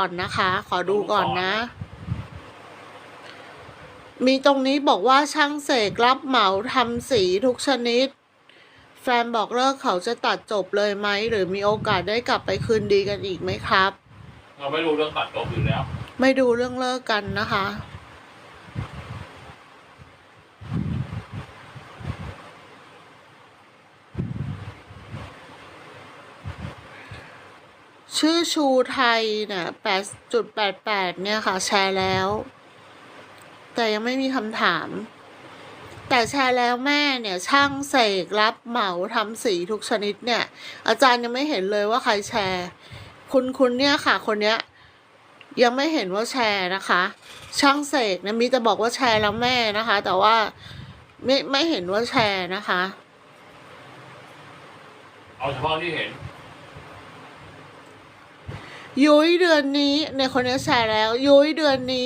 ก่อนนะคะ ขอดูก่อนนะ มีตรงนี้บอกว่าช่างเสกรับเหมาทำสีทุกชนิด แฟนบอกเลิกเขาจะตัดจบเลยไหม หรือมีโอกาสได้กลับไปคืนดีกันอีกไหมครับ เราไม่รู้เรื่องตัดจบอยู่แล้ว ไม่ดูเรื่องเลิกกันนะคะ ชื่อชูไทยเนี่ยแปดจุดแปดแปดเนี่ยค่ะ แชร์แล้ว แต่ยังไม่มีคำถาม แต่แชร์แล้วแม่เนี่ยช่างเสกรับเหมาทำสีทุกชนิดเนี่ย อาจารย์ยังไม่เห็นเลยว่าใครแชร์ คุณคุณเนี่ยค่ะ คนเนี้ยยังไม่เห็นว่าแชร์นะคะ ช่างเสกนะมีแต่บอกว่าแชร์แล้วแม่นะคะ แต่ว่าไม่ไม่เห็นว่าแชร์นะคะ เอาเฉพาะที่เห็น ยุ้ยเดือนนี้ในคนนี้แชร์แล้ว ยุ้ยเดือนนี้